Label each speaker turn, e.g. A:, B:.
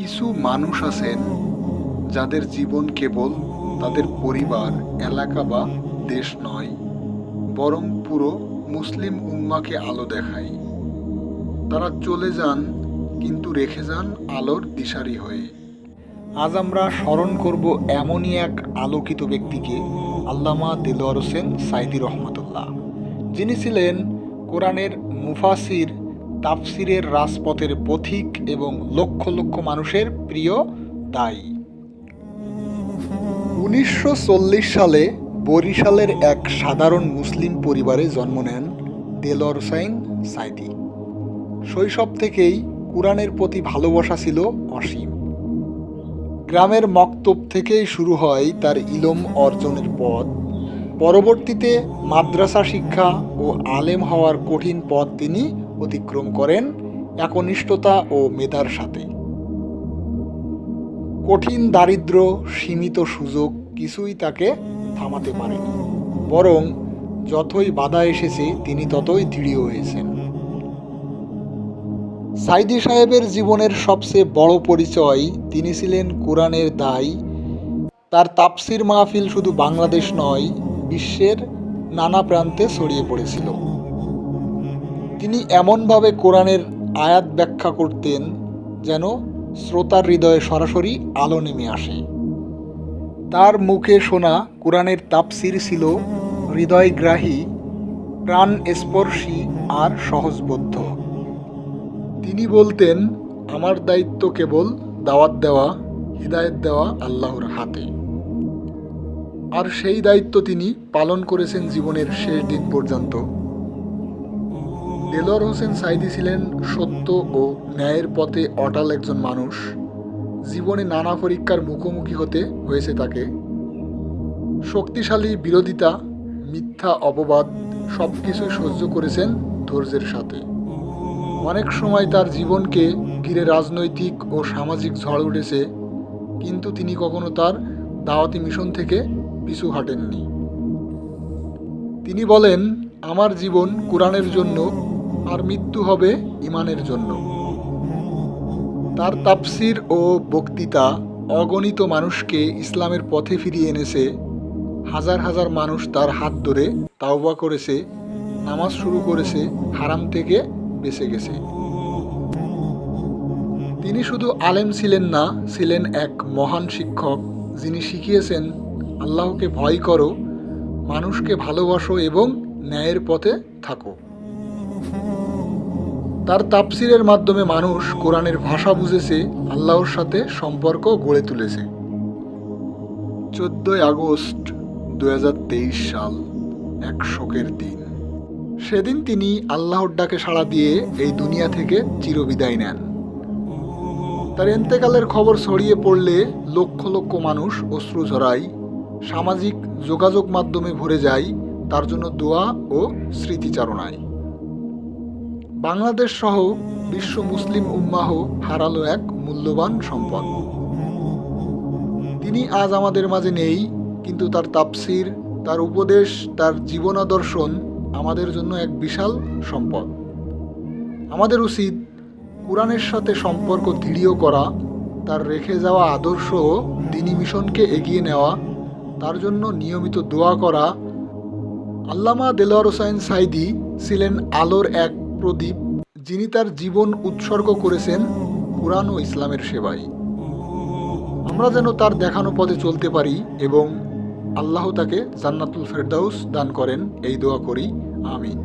A: কিছু মানুষ আছেন যাদের জীবন কেবল তাদের পরিবার, এলাকা বা দেশ নয়, বরং পুরো মুসলিম উম্মাকে আলো দেখায়। তারা চলে যান, কিন্তু রেখে যান আলোর দিশারি হয়ে। আজ আমরা স্মরণ করব এমনই এক আলোকিত ব্যক্তিকে, আল্লামা দিলওয়ার হোসেন সাইদি রহমতুল্লাহ। যিনি ছিলেন কোরআনের মুফাসির তাফসিরের রাজপথের পথিক এবং লক্ষ লক্ষ মানুষের প্রিয় দায়ী। উনিশশো চল্লিশ সালে বরিশালের এক সাধারণ মুসলিম পরিবারে জন্ম নেন দেলর হোসাইন সাইদি। শৈশব থেকেই কোরআনের প্রতি ভালোবাসা ছিল অসীম। গ্রামের মক্তব থেকেই শুরু হয় তার ইলম অর্জনের পথ। পরবর্তীতে মাদ্রাসা শিক্ষা ও আলেম হওয়ার কঠিন পথ তিনি অতিক্রম করেন একনিষ্ঠতা ও মেধার সাথে। কঠিন দারিদ্র, সীমিত সুযোগ কিছুই তাকে থামাতে পারেনি। বরং যতই বাধা এসেছে, তিনি ততই দৃঢ় হয়েছেন। সাইদি সাহেবের জীবনের সবচেয়ে বড় পরিচয় তিনি ছিলেন কোরআনের দায় তার তাপসির মাহফিল শুধু বাংলাদেশ নয়, বিশ্বের নানা প্রান্তে ছড়িয়ে পড়েছিল। তিনি এমনভাবে কোরআনের আয়াত ব্যাখ্যা করতেন যেন শ্রোতার হৃদয়ে সরাসরি আলো নেমে আসে। তার মুখে শোনা কোরআনের তাপসির ছিল হৃদয়গ্রাহী প্রাণ স্পর্শী আর সহজবোধ্য। তিনি বলতেন, আমার দায়িত্ব কেবল দাওয়াত দেওয়া, হৃদায়ত দেওয়া আল্লাহর হাতে। আর সেই দায়িত্ব তিনি পালন করেছেন জীবনের শেষ দিন পর্যন্ত। দেলোয়ার হোসেন সাইদি ছিলেন সত্য ও ন্যায়ের পথে অটাল একজন মানুষ। জীবনে নানা পরীক্ষার মুখোমুখি হতে হয়েছে তাকে। শক্তিশালী বিরোধিতা, মিথ্যা অপবাদ সব কিছুই সহ্য করেছেন ধৈর্যের সাথে। অনেক সময় তার জীবনকে ঘিরে রাজনৈতিক ও সামাজিক ঝড় উঠেছে, কিন্তু তিনি কখনো তার দাওয়াতি মিশন থেকে পিছু হাঁটেননি। তিনি বলেন, আমার জীবন কোরআনের জন্য আর মৃত্যু হবে ইমানের জন্য। তার তাপসির ও বক্তৃতা অগণিত মানুষকে ইসলামের পথে ফিরিয়ে এনেছে। হাজার হাজার মানুষ তার হাত ধরে তাওবা করেছে, নামাজ শুরু করেছে, হারাম থেকে বেঁচে গেছে। তিনি শুধু আলেম ছিলেন না, ছিলেন এক মহান শিক্ষক যিনি শিখিয়েছেন, আল্লাহকে ভয় করো, মানুষকে ভালোবাসো এবং ন্যায়ের পথে থাকো। তার তাপসিরের মাধ্যমে মানুষ কোরআনের ভাষা বুঝেছে, আল্লাহর সাথে সম্পর্ক গড়ে তুলেছে। চোদ্দই আগস্ট দু হাজার তেইশ সাল, এক শোকের দিন। সেদিন তিনি আল্লাহর ডাকে সাড়া দিয়ে এই দুনিয়া থেকে চিরবিদায় নেন। তার এন্তেকালের খবর ছড়িয়ে পড়লে লক্ষ লক্ষ মানুষ অশ্রু ঝরায়, সামাজিক যোগাযোগ মাধ্যমে ভরে যায়, তার জন্য দোয়া ও স্মৃতিচারণায়। বাংলাদেশ সহ বিশ্ব মুসলিম উম্মাহ হারালো এক মূল্যবান সম্পদ। তিনি আজ আমাদের মাঝে নেই, কিন্তু তার তাপসির তার উপদেশ, তার জীবনাদর্শন আমাদের জন্য এক বিশাল সম্পদ। আমাদের উচিত কোরআনের সাথে সম্পর্ক দৃঢ় করা, তার রেখে যাওয়া আদর্শ ও দিনী মিশনকে এগিয়ে নেওয়া, তার জন্য নিয়মিত দোয়া করা। আল্লামা দেলোয়ার হোসাইন সাইদি ছিলেন আলোর এক প্রদীপ, যিনি তার জীবন উৎসর্গ করেছেন কোরআন ও ইসলামের সেবায়। আমরা যেন তার দেখানো পথে চলতে পারি এবং আল্লাহ তাকে জান্নাতুল ফেরদাউস দান করেন, এই দোয়া করি, আমিন।